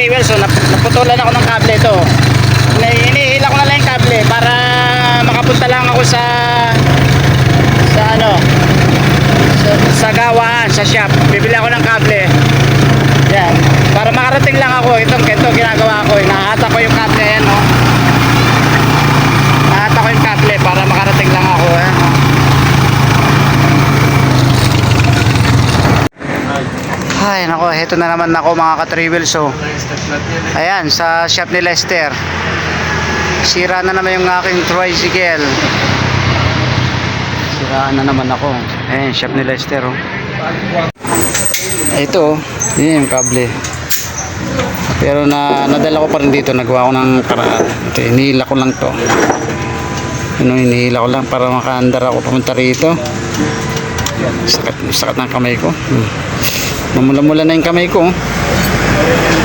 3 wheels, so nap naputulan ako ng kable ito. Ni- Hinihila ko na lang yung kable para makapunta lang ako sa sa ano sa, sa gawaan, sa shop. Bibili ako ng kable. Yan. Para makarating lang ako. Itong ito ginagawa ko. eh. Nahata ko yung kable. Ayan, no? Nahata ko yung kable para makarating lang ako. Eh. Ay, nako, heto na naman ako mga ka-3 wheels. Oh. Ayan, sa shop ni Lester. Sira na naman yung aking tricycle. Siraan na naman ako. Ayan, shop ni Lester. Oh. Ito, oh. yun yung kable. Pero na nadala ko pa rin dito, nagawa ko ng paraan. Ito, inihila ko lang to. Ano, inihila ko lang para makaandar ako pumunta rito. Sakat, sakat ng kamay ko. Hmm. Mamula-mula na yung kamay ko. oh.